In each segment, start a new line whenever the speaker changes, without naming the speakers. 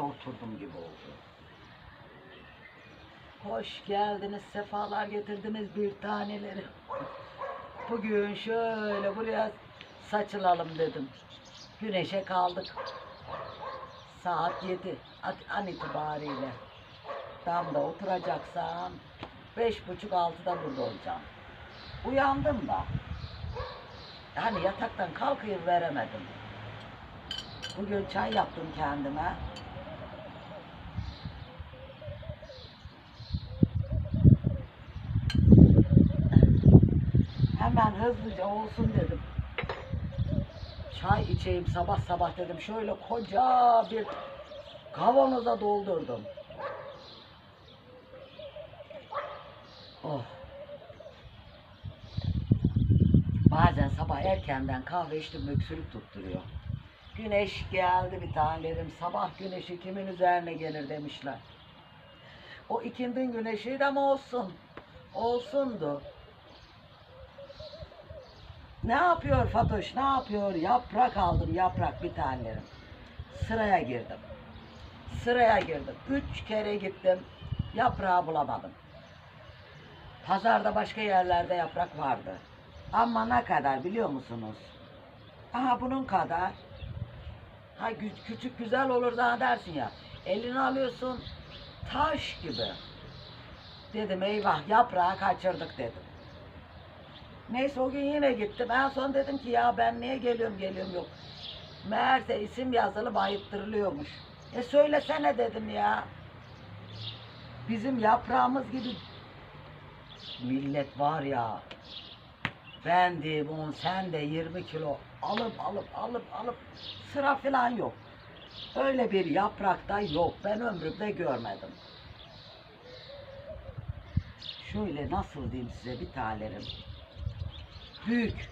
oturdum gibi oldu. Hoş geldiniz, sefalar getirdiniz bir taneleri. Bugün şöyle buraya saçılalım dedim. Güneşe kaldık. Saat 7 at- an itibariyle. Damda oturacaksam beş buçuk altıda burada olacağım. Uyandım da. Hani yataktan kalkayım veremedim. Bugün çay yaptım kendime. Hemen hızlıca olsun dedim. Çay içeyim sabah sabah dedim. Şöyle koca bir kavanoza doldurdum. Oh. Bazen sabah erkenden kahve içtim öksürük tutturuyor. Güneş geldi bir tanelerim. Sabah güneşi kimin üzerine gelir demişler. O ikindin güneşiydi ama olsun. Olsundu. Ne yapıyor Fatoş? Ne yapıyor? Yaprak aldım yaprak bir tanelerim. Sıraya girdim. Sıraya girdim. Üç kere gittim. Yaprağı bulamadım. Pazarda başka yerlerde yaprak vardı. Ama ne kadar biliyor musunuz? Aha bunun kadar. Ha küçük güzel olur daha dersin ya. Elini alıyorsun taş gibi. Dedim eyvah yaprağı kaçırdık dedim. Neyse o gün yine gittim. En son dedim ki ya ben niye geliyorum geliyorum yok. Meğerse isim yazılı ayıptırılıyormuş. E söylesene dedim ya. Bizim yaprağımız gibi millet var ya. Ben de bunun sen de 20 kilo alıp alıp alıp alıp sıra falan yok. Öyle bir yaprakta yok. Ben ömrümde görmedim. Şöyle nasıl diyeyim size bir tanelerim. Büyük,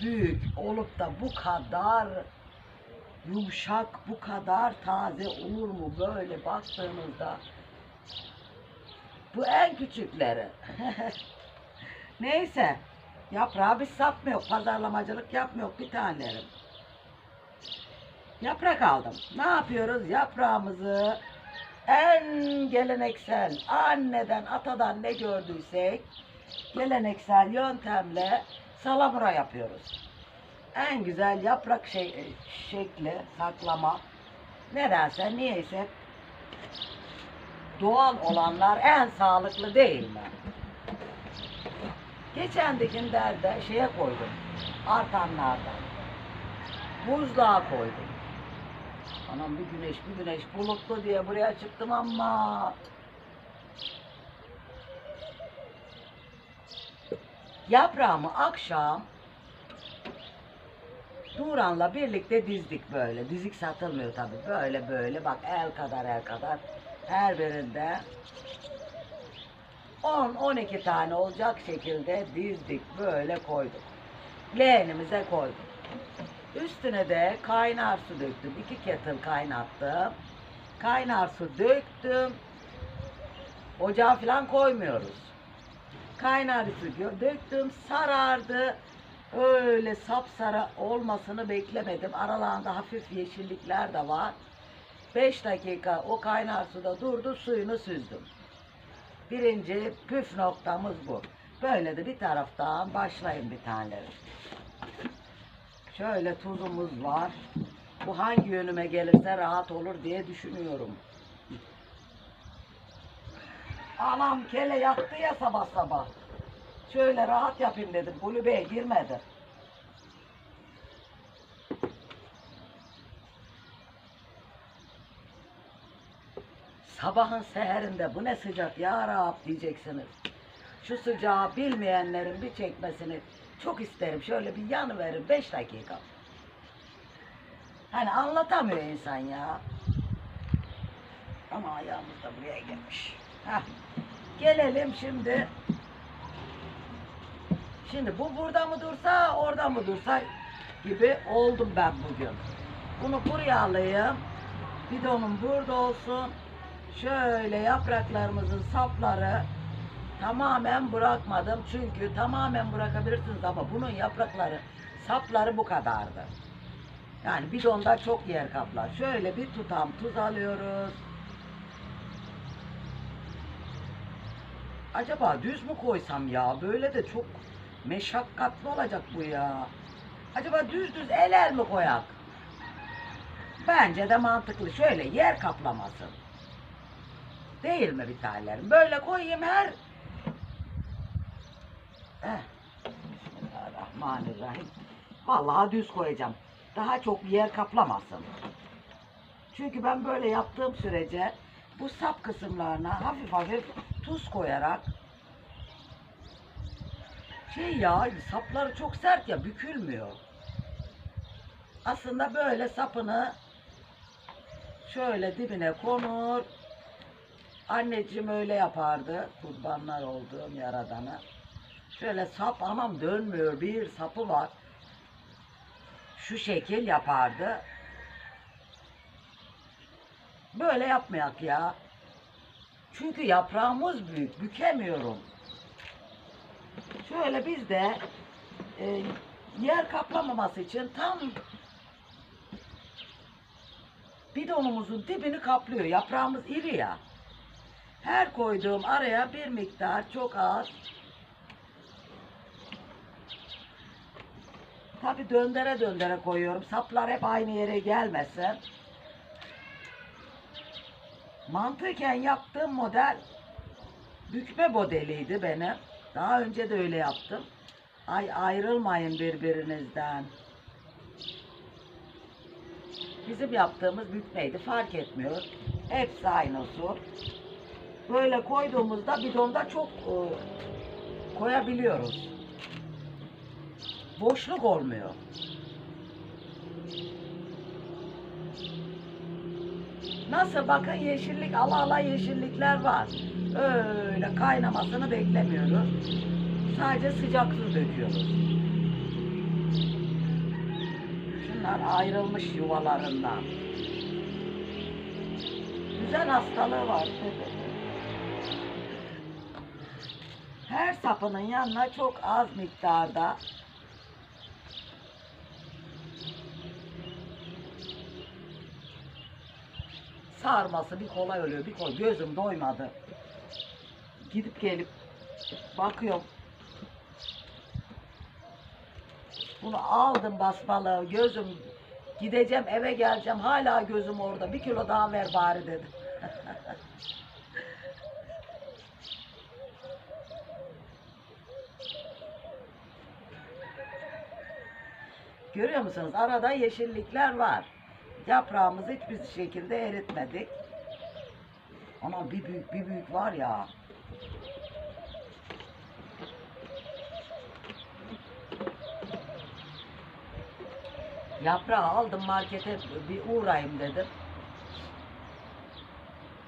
büyük olup da bu kadar yumuşak, bu kadar taze olur mu böyle baktığınızda? Bu en küçükleri. Neyse. Yaprağı biz satmıyor. Pazarlamacılık yapmıyor bir tanelerim. Yaprak aldım. Ne yapıyoruz? Yaprağımızı en geleneksel anneden atadan ne gördüysek geleneksel yöntemle salamura yapıyoruz. En güzel yaprak şey, şekli saklama. Nedense niyeyse doğal olanlar en sağlıklı değil mi? Geçen derde şeye koydum. Artanlardan. Buzluğa koydum. Anam bir güneş bir güneş bulutlu diye buraya çıktım ama yaprağımı akşam Duran'la birlikte dizdik böyle. Dizik satılmıyor tabii. Böyle böyle bak el kadar el kadar her birinde 10-12 tane olacak şekilde dizdik böyle koyduk. Leğenimize koyduk. Üstüne de kaynar su döktüm. İki kettle kaynattım. Kaynar su döktüm. Ocağa falan koymuyoruz. Kaynar dö- döktüm. Sarardı. Öyle sapsarı olmasını beklemedim. Aralarında hafif yeşillikler de var. 5 dakika o kaynar suda durdu. Suyunu süzdüm. Birinci püf noktamız bu. Böyle de bir taraftan başlayın bir taneleri. Şöyle tuzumuz var. Bu hangi yönüme gelirse rahat olur diye düşünüyorum. Anam kele yattı ya sabah sabah. Şöyle rahat yapayım dedim. Kulübeye girmedi. Sabahın seherinde bu ne sıcak ya Rab diyeceksiniz. Şu sıcağı bilmeyenlerin bir çekmesini çok isterim. Şöyle bir yanı verin 5 dakika. Hani anlatamıyor insan ya. Ama ayağımız da buraya gelmiş. Gelelim şimdi. Şimdi bu burada mı dursa orada mı dursa gibi oldum ben bugün. Bunu buraya alayım. Bidonum burada olsun. Şöyle yapraklarımızın sapları tamamen bırakmadım. Çünkü tamamen bırakabilirsiniz ama bunun yaprakları sapları bu kadardı. Yani bidonda çok yer kaplar. Şöyle bir tutam tuz alıyoruz. Acaba düz mü koysam ya? Böyle de çok meşakkatli olacak bu ya. Acaba düz düz el el mi koyak? Bence de mantıklı. Şöyle yer kaplamasın. Değil mi bir tanelerim? Böyle koyayım her... Eh. Bismillahirrahmanirrahim. Vallahi düz koyacağım. Daha çok yer kaplamasın. Çünkü ben böyle yaptığım sürece bu sap kısımlarına hafif hafif tuz koyarak şey ya sapları çok sert ya bükülmüyor. Aslında böyle sapını şöyle dibine konur. Anneciğim öyle yapardı. Kurbanlar olduğum yaradana. Şöyle sap anam dönmüyor. Bir sapı var. Şu şekil yapardı. Böyle yapmayak ya. Çünkü yaprağımız büyük. Bükemiyorum. Şöyle biz de e, yer kaplamaması için tam bidonumuzun dibini kaplıyor. Yaprağımız iri ya. Her koyduğum araya bir miktar çok az Tabi döndere döndere koyuyorum. Saplar hep aynı yere gelmesin. Mantıken yaptığım model bükme modeliydi benim. Daha önce de öyle yaptım. Ay ayrılmayın birbirinizden. Bizim yaptığımız bükmeydi. Fark etmiyor. Hepsi aynı usul. Böyle koyduğumuzda bidonda çok e, koyabiliyoruz. Boşluk olmuyor. Nasıl bakın yeşillik ala ala yeşillikler var. Öyle kaynamasını beklemiyoruz. Sadece sıcak su döküyoruz. Şunlar ayrılmış yuvalarından. Güzel hastalığı var. Her sapının yanına çok az miktarda sarması bir kolay oluyor bir kolay. Gözüm doymadı. Gidip gelip bakıyorum. Bunu aldım basmalı. Gözüm gideceğim eve geleceğim. Hala gözüm orada. Bir kilo daha ver bari dedim. Görüyor musunuz? Arada yeşillikler var. Yaprağımızı hiçbir şekilde eritmedik. Ama bir büyük bir büyük var ya. Yaprağı aldım markete bir uğrayayım dedim.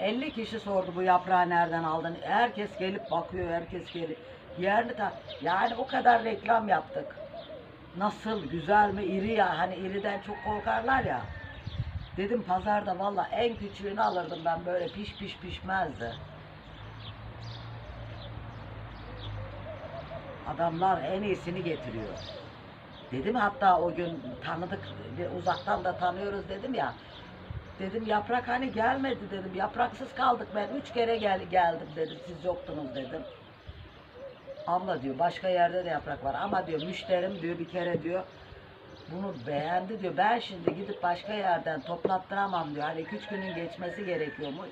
50 kişi sordu bu yaprağı nereden aldın. Herkes gelip bakıyor, herkes gelip yerini ta yani o kadar reklam yaptık. Nasıl güzel mi iri ya hani iriden çok korkarlar ya. Dedim pazarda valla en küçüğünü alırdım ben böyle piş piş pişmezdi. Adamlar en iyisini getiriyor. Dedim hatta o gün tanıdık uzaktan da tanıyoruz dedim ya. Dedim yaprak hani gelmedi dedim. Yapraksız kaldık ben üç kere gel geldim dedim. Siz yoktunuz dedim. Abla diyor başka yerde de yaprak var ama diyor müşterim diyor bir kere diyor bunu beğendi diyor. Ben şimdi gidip başka yerden toplattıramam diyor. Hani iki üç günün geçmesi gerekiyormuş.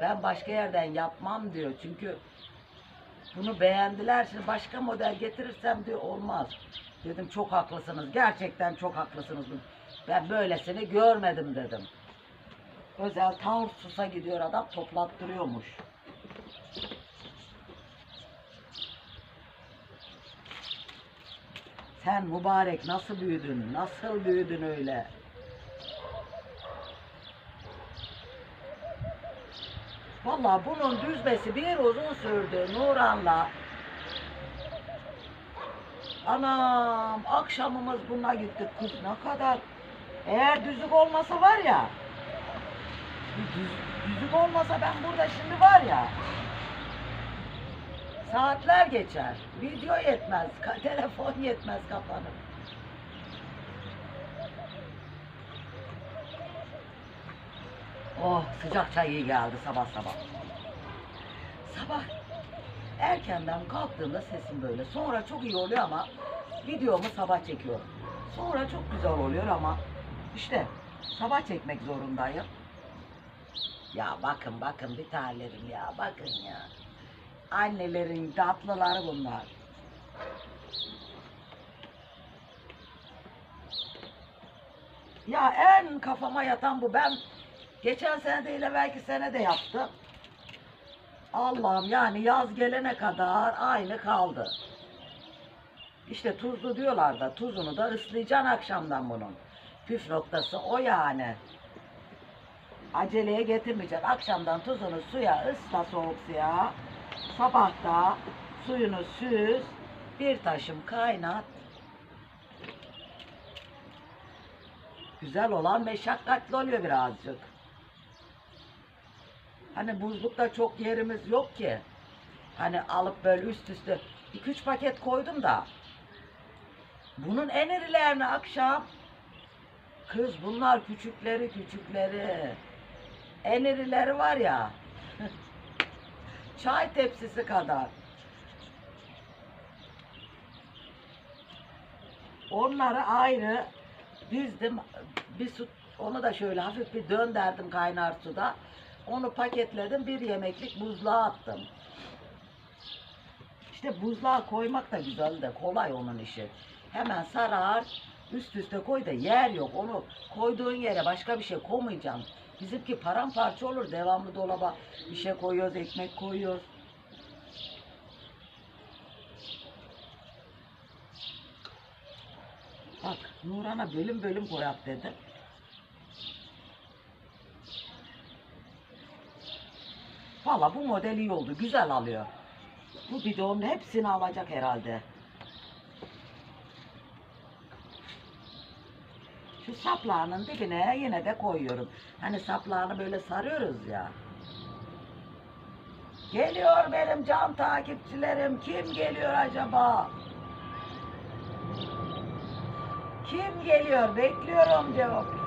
Ben başka yerden yapmam diyor. Çünkü bunu beğendiler. Şimdi başka model getirirsem diyor olmaz. Dedim çok haklısınız. Gerçekten çok haklısınız. Ben böylesini görmedim dedim. Özel Tarsus'a gidiyor adam toplattırıyormuş. Sen mübarek nasıl büyüdün? Nasıl büyüdün öyle? Vallahi bunun düzmesi bir uzun sürdü Nuran'la. Anam akşamımız buna gittik kız ne kadar. Eğer düzlük olmasa var ya. Düz, düzlük olmasa ben burada şimdi var ya. Saatler geçer. Video yetmez. Telefon yetmez kapanıp. Oh sıcak çay iyi geldi sabah sabah. Sabah erkenden kalktığımda sesim böyle. Sonra çok iyi oluyor ama videomu sabah çekiyorum. Sonra çok güzel oluyor ama işte sabah çekmek zorundayım. Ya bakın bakın bir tanelerim ya bakın ya. Annelerin tatlıları bunlar. Ya en kafama yatan bu. Ben geçen sene değil belki sene de yaptım. Allah'ım yani yaz gelene kadar aynı kaldı. İşte tuzlu diyorlar da tuzunu da ıslayacaksın akşamdan bunun. Püf noktası o yani. Aceleye getirmeyeceksin. Akşamdan tuzunu suya ısla soğuk suya. Sabahta suyunu süz. Bir taşım kaynat. Güzel olan meşakkatli oluyor birazcık. Hani buzlukta çok yerimiz yok ki. Hani alıp böyle üst üste 2-3 paket koydum da. Bunun en irilerini akşam kız bunlar küçükleri küçükleri. En irileri var ya. Çay tepsisi kadar. Onları ayrı dizdim. Bir su, onu da şöyle hafif bir dönderdim kaynar suda. Onu paketledim. Bir yemeklik buzluğa attım. İşte buzluğa koymak da güzel de kolay onun işi. Hemen sarar, üst üste koy da yer yok. Onu koyduğun yere başka bir şey koymayacaksın. Bizimki paramparça olur. Devamlı dolaba bir şey koyuyoruz, ekmek koyuyoruz. Bak Nuran'a bölüm bölüm koyap dedi. Valla bu model iyi oldu. Güzel alıyor. Bu bidonun hepsini alacak herhalde. Saplağının dibine yine de koyuyorum. Hani saplağını böyle sarıyoruz ya. Geliyor benim can takipçilerim. Kim geliyor acaba? Kim geliyor? Bekliyorum cevap.